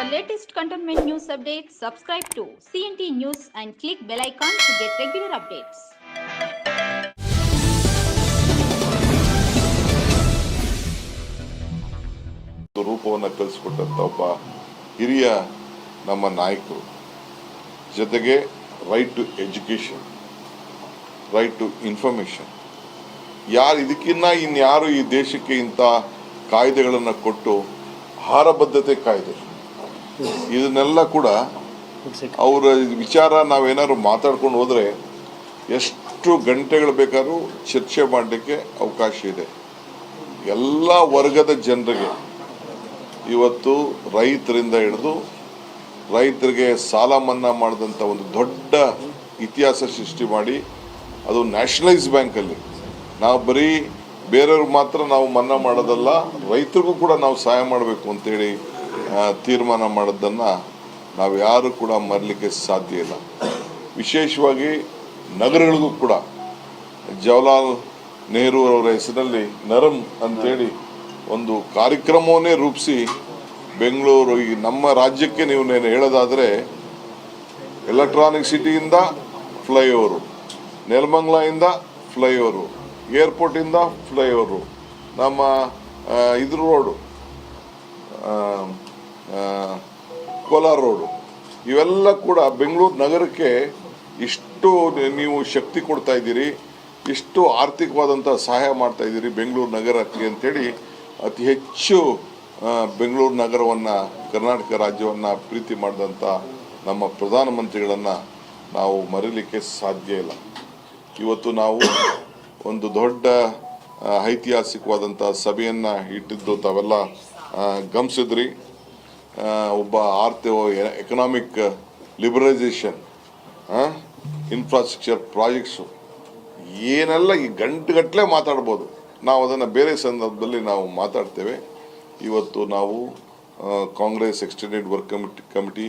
For latest cantonment news updates, subscribe to CNT News and click bell icon to get regular updates. ರೂಪವನ್ನು ಕಲಿಸ್ಕೊಟ್ಟಂಥ ಒಬ್ಬ ಹಿರಿಯ ನಮ್ಮ ನಾಯಕರು. ಜೊತೆಗೆ right to education right to information ಯಾರು ಇದಕ್ಕಿನ್ನ ಇನ್ಯಾರು ಈ ದೇಶಕ್ಕೆ ಇಂಥ ಕಾಯ್ದೆಗಳನ್ನು ಕೊಟ್ಟು ಆಹಾರ ಬದ್ಧತೆ ಕಾಯ್ದೆ. ಇದನ್ನೆಲ್ಲ ಕೂಡ ಅವರ ವಿಚಾರ ನಾವೇನಾದ್ರು ಮಾತಾಡ್ಕೊಂಡು ಹೋದರೆ ಎಷ್ಟು ಗಂಟೆಗಳು ಬೇಕಾದ್ರೂ ಚರ್ಚೆ ಮಾಡಲಿಕ್ಕೆ ಅವಕಾಶ ಇದೆ. ಎಲ್ಲ ವರ್ಗದ ಜನರಿಗೆ ಇವತ್ತು ರೈತರಿಂದ ಹಿಡಿದು ರೈತರಿಗೆ ಸಾಲ ಮನ್ನಾ ಮಾಡಿದಂಥ ಒಂದು ದೊಡ್ಡ ಇತಿಹಾಸ ಸೃಷ್ಟಿ ಮಾಡಿ ಅದು ನ್ಯಾಷನಲೈಸ್ ಬ್ಯಾಂಕಲ್ಲಿ ನಾವು ಬರೀ ಬೇರೆಯವ್ರಿಗೆ ಮಾತ್ರ ನಾವು ಮನ್ನಾ ಮಾಡೋದಲ್ಲ ರೈತರಿಗೂ ಕೂಡ ನಾವು ಸಹಾಯ ಮಾಡಬೇಕು ಅಂತೇಳಿ ತೀರ್ಮಾನ ಮಾಡೋದನ್ನು ನಾವು ಯಾರು ಕೂಡ ಮರಲಿಕ್ಕೆ ಸಾಧ್ಯ ಇಲ್ಲ. ವಿಶೇಷವಾಗಿ ನಗರಗಳಿಗೂ ಕೂಡ ಜವಾಹರ್ಲಾಲ್ ನೆಹರು ಅವರ ಹೆಸರಲ್ಲಿ ನರಂ ಅಂತೇಳಿ ಒಂದು ಕಾರ್ಯಕ್ರಮವನ್ನೇ ರೂಪಿಸಿ ಬೆಂಗಳೂರು, ಈ ನಮ್ಮ ರಾಜ್ಯಕ್ಕೆ ನೀವು ನೇನು ಹೇಳೋದಾದರೆ ಎಲೆಕ್ಟ್ರಾನಿಕ್ ಸಿಟಿಯಿಂದ ಫ್ಲೈಓವರು ನೆಲಮಂಗ್ಲಿಂದ ಫ್ಲೈಓವರು ಏರ್ಪೋರ್ಟಿಂದ ಫ್ಲೈಓವರು ನಮ್ಮ ಇದ್ರ ರೋಡು ಕೋಲಾರ ರೋಡು. ಇವೆಲ್ಲ ಕೂಡ ಬೆಂಗಳೂರು ನಗರಕ್ಕೆ ಇಷ್ಟು ನೀವು ಶಕ್ತಿ ಕೊಡ್ತಾ ಇದ್ದೀರಿ, ಇಷ್ಟು ಆರ್ಥಿಕವಾದಂಥ ಸಹಾಯ ಮಾಡ್ತಾ ಇದ್ದೀರಿ ಬೆಂಗಳೂರು ನಗರಕ್ಕೆ ಅಂತೇಳಿ ಅತಿ ಹೆಚ್ಚು ಬೆಂಗಳೂರು ನಗರವನ್ನು, ಕರ್ನಾಟಕ ರಾಜ್ಯವನ್ನು ಪ್ರೀತಿ ಮಾಡಿದಂಥ ನಮ್ಮ ಪ್ರಧಾನಮಂತ್ರಿಗಳನ್ನು ನಾವು ಮರೀಲಿಕ್ಕೆ ಸಾಧ್ಯ ಇಲ್ಲ. ಇವತ್ತು ನಾವು ಒಂದು ದೊಡ್ಡ ಐತಿಹಾಸಿಕವಾದಂಥ ಸಭೆಯನ್ನು ಇಟ್ಟಿದ್ದು ತಾವೆಲ್ಲ ಗಮನಿಸಿದ್ರಿ. ಒಬ್ಬ ಆರ್ಥಿಕ ಎಕನಾಮಿಕ್ ಲಿಬರಲೈಸೇಷನ್ ಇನ್ಫ್ರಾಸ್ಟ್ರಕ್ಚರ್ ಪ್ರಾಜೆಕ್ಟ್ಸು ಏನೆಲ್ಲ ಈ ಗಂಟುಗಟ್ಟಲೆ ಮಾತಾಡ್ಬೋದು. ನಾವು ಅದನ್ನು ಬೇರೆ ಸಂದರ್ಭದಲ್ಲಿ ನಾವು ಮಾತಾಡ್ತೇವೆ. ಇವತ್ತು ನಾವು Congress extended work committee committee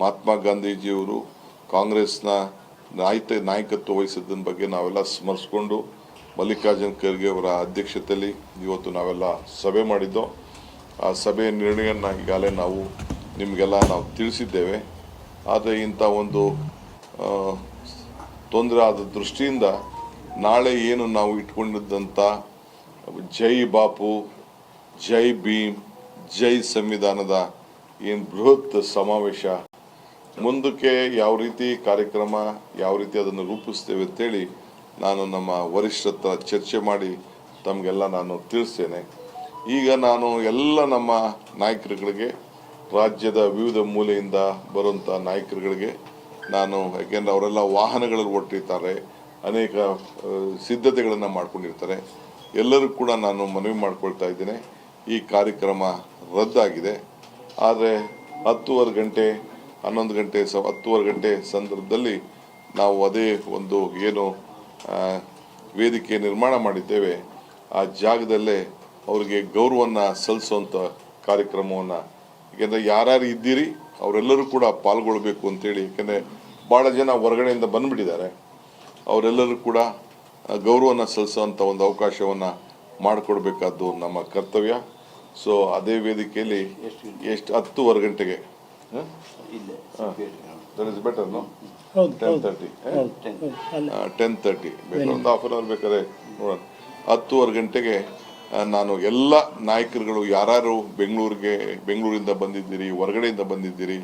Mahatma ಗಾಂಧೀಜಿಯವರು ಕಾಂಗ್ರೆಸ್ನ ನಾಯಿತ ನಾಯಕತ್ವ ವಹಿಸಿದ್ದನ ಬಗ್ಗೆ ನಾವೆಲ್ಲ ಸ್ಮರಿಸ್ಕೊಂಡು ಮಲ್ಲಿಕಾರ್ಜುನ್ ಖರ್ಗೆ ಅವರ ಅಧ್ಯಕ್ಷತೆಯಲ್ಲಿ ಇವತ್ತು ನಾವೆಲ್ಲ ಸಭೆ ಮಾಡಿದ್ದೋ ಆ ಸಭೆಯ ನಿರ್ಣಯವನ್ನು ಈಗಾಗಲೇ ನಾವು ನಿಮಗೆಲ್ಲ ನಾವು ತಿಳಿಸಿದ್ದೇವೆ. ಆದರೆ ಇಂಥ ಒಂದು ತೊಂದರೆ ಆದ ದೃಷ್ಟಿಯಿಂದ ನಾಳೆ ಏನು ನಾವು ಇಟ್ಕೊಂಡಿದ್ದಂಥ ಜೈ ಬಾಪು, ಜೈ ಭೀಮ್, ಜೈ ಸಂವಿಧಾನದ ಏನು ಬೃಹತ್ ಸಮಾವೇಶ, ಮುಂದಕ್ಕೆ ಯಾವ ರೀತಿ ಕಾರ್ಯಕ್ರಮ, ಯಾವ ರೀತಿ ಅದನ್ನು ರೂಪಿಸ್ತೇವೆ ಅಂತೇಳಿ ನಾನು ನಮ್ಮ ವರಿಷ್ಠರ ಚರ್ಚೆ ಮಾಡಿ ತಮಗೆಲ್ಲ ನಾನು ತಿಳಿಸ್ತೇನೆ. ಈಗ ನಾನು ಎಲ್ಲ ನಮ್ಮ ನಾಯಕರುಗಳಿಗೆ, ರಾಜ್ಯದ ವಿವಿಧ ಮೂಲೆಯಿಂದ ಬರುವಂಥ ನಾಯಕರುಗಳಿಗೆ ನಾನು, ಯಾಕೆಂದರೆ ಅವರೆಲ್ಲ ವಾಹನಗಳಲ್ಲಿ ಹೊರಟಿರ್ತಾರೆ ಅನೇಕ ಸಿದ್ಧತೆಗಳನ್ನು ಮಾಡಿಕೊಂಡಿರ್ತಾರೆ. ಎಲ್ಲರೂ ಕೂಡ ನಾನು ಮನವಿ ಮಾಡಿಕೊಳ್ತಾ ಇದ್ದೇನೆ. ಈ ಕಾರ್ಯಕ್ರಮ ರದ್ದಾಗಿದೆ. ಆದರೆ ಹತ್ತುವರೆ ಗಂಟೆ, ಹನ್ನೊಂದು ಗಂಟೆ, ಸ, ಹತ್ತುವರೆ ಗಂಟೆ ಸಂದರ್ಭದಲ್ಲಿ ನಾವು ಅದೇ ಒಂದು ಏನು ವೇದಿಕೆ ನಿರ್ಮಾಣ ಮಾಡಿದ್ದೇವೆ. ಆ ಜಾಗದಲ್ಲೇ ಅವರಿಗೆ ಗೌರವವನ್ನು ಸಲ್ಲಿಸುವಂಥ ಕಾರ್ಯಕ್ರಮವನ್ನು. ಏಕೆಂದರೆ ಯಾರ್ಯಾರು ಇದ್ದೀರಿ ಅವರೆಲ್ಲರೂ ಕೂಡ ಪಾಲ್ಗೊಳ್ಬೇಕು ಅಂತೇಳಿ ಏಕೆಂದರೆ ಭಾಳ ಜನ ಹೊರಗಡೆಯಿಂದ ಬಂದುಬಿಟ್ಟಿದ್ದಾರೆ. ಅವರೆಲ್ಲರೂ ಕೂಡ ಗೌರವನ ಸಲ್ಲಿಸುವಂಥ ಒಂದು ಅವಕಾಶವನ್ನು ಮಾಡಿಕೊಡ್ಬೇಕಾದ್ದು ನಮ್ಮ ಕರ್ತವ್ಯ. ಸೊ ಅದೇ ವೇದಿಕೆಯಲ್ಲಿ ಎಷ್ಟು ಹತ್ತುವರೆ ಗಂಟೆಗೆ? That is better no ten thirty ten thirty ಬೇಕಾದ್ರೆ ಒಂದು ಹಾಫ್ ಅನ್ ಅವರ್ ಬೇಕಾದ್ರೆ ನೋಡೋಣ. ಹತ್ತುವರೆ ಗಂಟೆಗೆ ನಾನು ಎಲ್ಲ ನಾಯಕರುಗಳು ಯಾರ್ಯಾರು ಬೆಂಗಳೂರಿಗೆ, ಬೆಂಗಳೂರಿಂದ ಬಂದಿದ್ದೀರಿ, ಹೊರಗಡೆಯಿಂದ ಬಂದಿದ್ದೀರಿ,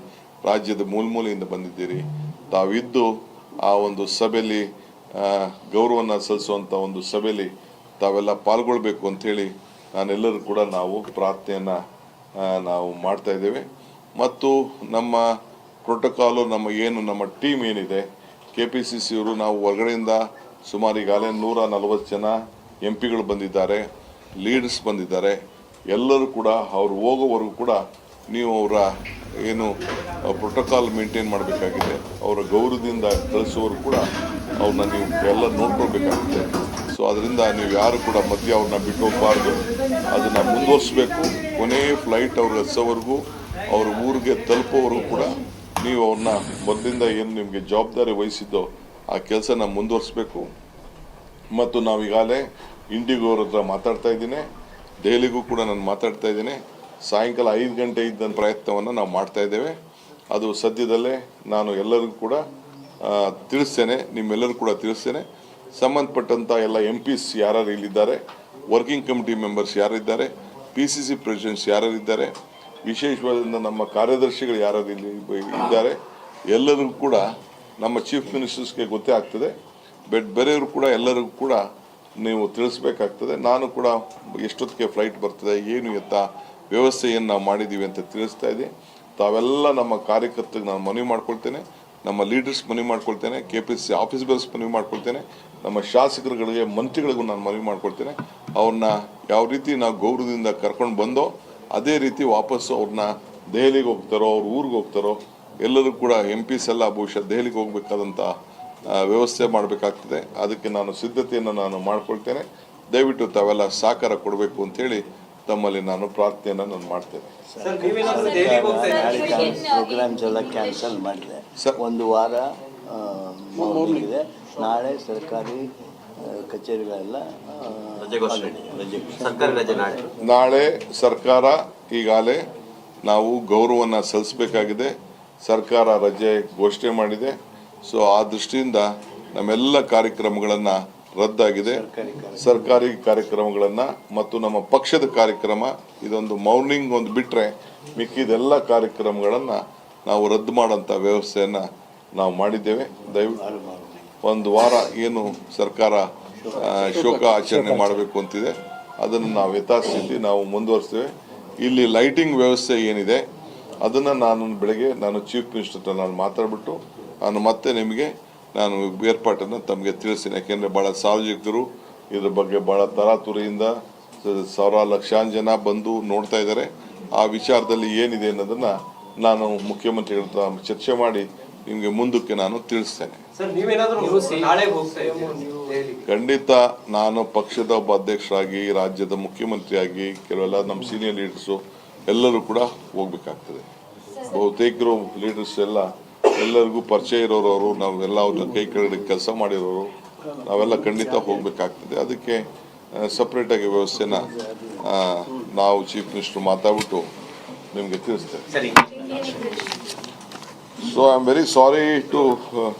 ರಾಜ್ಯದ ಮೂಲ ಮೂಲೆಯಿಂದ ಬಂದಿದ್ದೀರಿ, ತಾವಿದ್ದು ಆ ಒಂದು ಸಭೆಯಲ್ಲಿ ಗೌರವನ ಸಲ್ಲಿಸುವಂಥ ಒಂದು ಸಭೆಯಲ್ಲಿ ತಾವೆಲ್ಲ ಪಾಲ್ಗೊಳ್ಬೇಕು ಅಂಥೇಳಿ ನಾನೆಲ್ಲರೂ ಕೂಡ ನಾವು ಪ್ರಾರ್ಥನೆಯನ್ನು ನಾವು ಮಾಡ್ತಾ ಇದ್ದೇವೆ. ಮತ್ತು ನಮ್ಮ ಪ್ರೋಟೋಕಾಲು ನಮ್ಮ ಏನು, ನಮ್ಮ ಟೀಮ್ ಏನಿದೆ ಕೆ ಪಿ ಸಿ ಸಿಯವರು ನಾವು ಹೊರಗಡೆಯಿಂದ ಸುಮಾರು ಈಗಾಗಲೇ ನೂರ ನಲವತ್ತು ಜನ ಎಂ ಪಿಗಳು ಬಂದಿದ್ದಾರೆ. ಲೀಡರ್ಸ್ ಬಂದಿದ್ದಾರೆ. ಎಲ್ಲರೂ ಕೂಡ ಅವ್ರು ಹೋಗೋವರೆಗೂ ಕೂಡ ನೀವು ಅವರ ಏನು ಪ್ರೋಟೋಕಾಲ್ ಮೇಂಟೈನ್ ಮಾಡಬೇಕಾಗಿದೆ. ಅವರ ಗೌರವದಿಂದ ಕಳಿಸೋರು ಕೂಡ ಅವ್ರನ್ನ ನೀವು ಎಲ್ಲ ನೋಡ್ಕೊಳ್ಬೇಕಾಗುತ್ತೆ. ಸೊ ಅದರಿಂದ ನೀವು ಯಾರು ಕೂಡ ಮಧ್ಯೆ ಅವ್ರನ್ನ ಬಿಟ್ಟು ಹೋಗಬಾರ್ದು ಅದನ್ನು ಮುಂದುವರಿಸ್ಬೇಕು. ಕೊನೆಯ ಫ್ಲೈಟ್ ಅವ್ರಿಗೆ ಹಚ್ಚೋವರೆಗೂ ಅವ್ರ ಊರಿಗೆ ತಲುಪೋವರೆಗೂ ಕೂಡ ನೀವು ಅವ್ರನ್ನ ಮೊದಲಿಂದ ಏನು ನಿಮಗೆ ಜವಾಬ್ದಾರಿ ವಹಿಸಿದ್ದೋ ಆ ಕೆಲಸನ ಮುಂದುವರಿಸ್ಬೇಕು. ಮತ್ತು ನಾವು ಇಂಡಿಗೋ ಅವ್ರ ಹತ್ರ ಮಾತಾಡ್ತಾ ಇದ್ದೀನಿ. ದೆಹಲಿಗೂ ಕೂಡ ನಾನು ಮಾತಾಡ್ತಾ ಇದ್ದೀನಿ. ಸಾಯಂಕಾಲ ಐದು ಗಂಟೆ ಇದ್ದ ಪ್ರಯತ್ನವನ್ನು ನಾವು ಮಾಡ್ತಾ ಇದ್ದೇವೆ. ಅದು ಸದ್ಯದಲ್ಲೇ ನಾನು ಎಲ್ಲರಿಗೂ ಕೂಡ ತಿಳಿಸ್ತೇನೆ. ನಿಮ್ಮೆಲ್ಲರೂ ಕೂಡ ತಿಳಿಸ್ತೇನೆ. ಸಂಬಂಧಪಟ್ಟಂಥ ಎಲ್ಲ ಎಂ ಪಿಸ್ ಯಾರ್ಯಾರು ಇಲ್ಲಿದ್ದಾರೆ ವರ್ಕಿಂಗ್ ಕಮಿಟಿ ಮೆಂಬರ್ಸ್ ಯಾರಿದ್ದಾರೆ ಪಿ ಸಿ ಸಿ ಪ್ರೆಸಿಡೆಂಟ್ಸ್ ಯಾರ್ಯಾರಿದ್ದಾರೆ ವಿಶೇಷವಾದ ನಮ್ಮ ಕಾರ್ಯದರ್ಶಿಗಳು ಯಾರ್ಯಾರು ಇಲ್ಲಿ ಇದ್ದಾರೆ, ಎಲ್ಲರಿಗೂ ಕೂಡ ನಮ್ಮ ಚೀಫ್ ಮಿನಿಸ್ಟರ್ಸ್ಗೆ ಗೊತ್ತೇ ಆಗ್ತದೆ. ಬಟ್ ಬೇರೆಯವರು ಕೂಡ ಎಲ್ಲರಿಗೂ ಕೂಡ ನೀವು ತಿಳಿಸ್ಬೇಕಾಗ್ತದೆ. ನಾನು ಕೂಡ ಎಷ್ಟೊತ್ತಿಗೆ ಫ್ಲೈಟ್ ಬರ್ತದೆ, ಏನು ಎತ್ತ, ವ್ಯವಸ್ಥೆಯನ್ನು ನಾವು ಮಾಡಿದ್ದೀವಿ ಅಂತ ತಿಳಿಸ್ತಾ ಇದೆ ತಾವೆಲ್ಲ ನಮ್ಮ ಕಾರ್ಯಕರ್ತರಿಗೆ ನಾನು ಮನವಿ ಮಾಡ್ಕೊಳ್ತೇನೆ. ನಮ್ಮ ಲೀಡರ್ಸ್ ಮನವಿ ಮಾಡ್ಕೊಳ್ತೇನೆ. K P C office bearers ಮನವಿ ಮಾಡ್ಕೊಳ್ತೇನೆ. ನಮ್ಮ ಶಾಸಕರುಗಳಿಗೆ, ಮಂತ್ರಿಗಳಿಗೂ ನಾನು ಮನವಿ ಮಾಡ್ಕೊಳ್ತೇನೆ. ಅವ್ರನ್ನ ಯಾವ ರೀತಿ ನಾವು ಗೌರವದಿಂದ ಕರ್ಕೊಂಡು ಬಂದೋ, ಅದೇ ರೀತಿ ವಾಪಸ್ಸು ಅವ್ರನ್ನ ದೆಹಲಿಗೆ ಹೋಗ್ತಾರೋ, ಅವ್ರ ಊರಿಗೆ ಹೋಗ್ತಾರೋ, ಎಲ್ಲರೂ ಕೂಡ ಎಂ ಪಿಸ್ ಎಲ್ಲ ಬಹುಶಃ ದೆಹಲಿಗೆ ಹೋಗ್ಬೇಕಾದಂಥ ವ್ಯವಸ್ಥೆ ಮಾಡಬೇಕಾಗ್ತದೆ. ಅದಕ್ಕೆ ನಾನು ಸಿದ್ಧತೆಯನ್ನು ನಾನು ಮಾಡಿಕೊಳ್ತೇನೆ. ದಯವಿಟ್ಟು ತಾವೆಲ್ಲ ಸಹಕಾರ ಕೊಡಬೇಕು ಅಂತೇಳಿ ತಮ್ಮಲ್ಲಿ ನಾನು ಪ್ರಾರ್ಥನೆಯನ್ನು ನಾನು ಮಾಡ್ತೇನೆ. ಪ್ರೋಗ್ರಾಮ್ಸ್ ಎಲ್ಲ ಕ್ಯಾನ್ಸಲ್ ಮಾಡಿದೆ. ಸರ್. ಒಂದು ವಾರ ಇದೆ. ನಾಳೆ ಸರ್ಕಾರಿ ಕಚೇರಿಗಳೆಲ್ಲ ನಾಳೆ ಸರ್ಕಾರ ಈಗಾಗಲೇ ನಾವು ಗೌರವವನ್ನು ಸಲ್ಲಿಸಬೇಕಾಗಿದೆ. ಸರ್ಕಾರ ರಜೆ ಘೋಷಣೆ ಮಾಡಿದೆ. ಸೊ ಆ ದೃಷ್ಟಿಯಿಂದ ನಮ್ಮೆಲ್ಲ ಕಾರ್ಯಕ್ರಮಗಳನ್ನು ರದ್ದಾಗಿದೆ. ಸರ್ಕಾರಿ ಕಾರ್ಯ- ಸರ್ಕಾರಿ ಕಾರ್ಯಕ್ರಮಗಳನ್ನು ಮತ್ತು ನಮ್ಮ ಪಕ್ಷದ ಕಾರ್ಯಕ್ರಮ, ಇದೊಂದು ಮೌರ್ನಿಂಗ್ ಒಂದು ಬಿಟ್ಟರೆ ಮಿಕ್ಕಿದೆಲ್ಲ ಕಾರ್ಯಕ್ರಮಗಳನ್ನು ನಾವು ರದ್ದು ಮಾಡೋಂಥ ವ್ಯವಸ್ಥೆಯನ್ನು ನಾವು ಮಾಡಿದ್ದೇವೆ. ದಯವಿಟ್ಟು ಒಂದು ವಾರ ಏನು ಸರ್ಕಾರ ಶೋಕ ಆಚರಣೆ ಮಾಡಬೇಕು ಅಂತಿದೆ. ಅದನ್ನು ನಾವು ಯಥಾಸ್ಥಿತಿ ನಾವು ಮುಂದುವರಿಸ್ತೇವೆ. ಇಲ್ಲಿ ಲೈಟಿಂಗ್ ವ್ಯವಸ್ಥೆ ಏನಿದೆ, ಅದನ್ನು ನಾನು ಬೆಳಗ್ಗೆ ನಾನು ಚೀಫ್ ಮಿನಿಸ್ಟರ್ ನಾನು ಮಾತಾಡ್ಬಿಟ್ಟು ನಾನು ಮತ್ತೆ ನಿಮಗೆ ನಾನು ಏರ್ಪಾಟನ್ನು ತಮಗೆ ತಿಳಿಸ್ತೀನಿ. ಯಾಕೆಂದರೆ ಭಾಳ ಸಾರ್ವಜನಿಕರು ಇದ್ರ ಬಗ್ಗೆ ಭಾಳ ತರಾತುರಿಯಿಂದ ಸಾವಿರಾರು ಸಾವಿರ ಲಕ್ಷಾಂತರ ಜನ ಬಂದು ನೋಡ್ತಾ ಇದ್ದಾರೆ. ಆ ವಿಚಾರದಲ್ಲಿ ಏನಿದೆ ಅನ್ನೋದನ್ನು ನಾನು ಮುಖ್ಯಮಂತ್ರಿಗಳ ಚರ್ಚೆ ಮಾಡಿ ನಿಮಗೆ ಮುಂದಕ್ಕೆ ನಾನು ತಿಳಿಸ್ತೇನೆ. ಖಂಡಿತ ನಾನು ಪಕ್ಷದ ಒಬ್ಬ ಅಧ್ಯಕ್ಷರಾಗಿ ರಾಜ್ಯದ ಮುಖ್ಯಮಂತ್ರಿಯಾಗಿ ಕೆಲವೆಲ್ಲ ನಮ್ಮ ಸೀನಿಯರ್ ಲೀಡರ್ಸು ಎಲ್ಲರೂ ಕೂಡ ಹೋಗ್ಬೇಕಾಗ್ತದೆ. ಬಹುತೇಕರು ಲೀಡರ್ಸ್ ಎಲ್ಲ ಎಲ್ಲರಿಗೂ ಪರಿಚಯ ಇರೋರವರು ನಾವೆಲ್ಲ ಅವ್ರನ್ನ ಕೈ ಕೆಳಗಡೆ ಕೆಲಸ ಮಾಡಿರೋರು ನಾವೆಲ್ಲ ಖಂಡಿತ ಹೋಗಬೇಕಾಗ್ತದೆ. ಅದಕ್ಕೆ ಸಪ್ರೇಟಾಗಿ ವ್ಯವಸ್ಥೆನ ನಾವು ಚೀಫ್ ಮಿನಿಸ್ಟರ್ ಮಾತಾಡ್ಬಿಟ್ಟು ನಿಮಗೆ ತಿಳಿಸ್ತೇವೆ. So I am very sorry uh,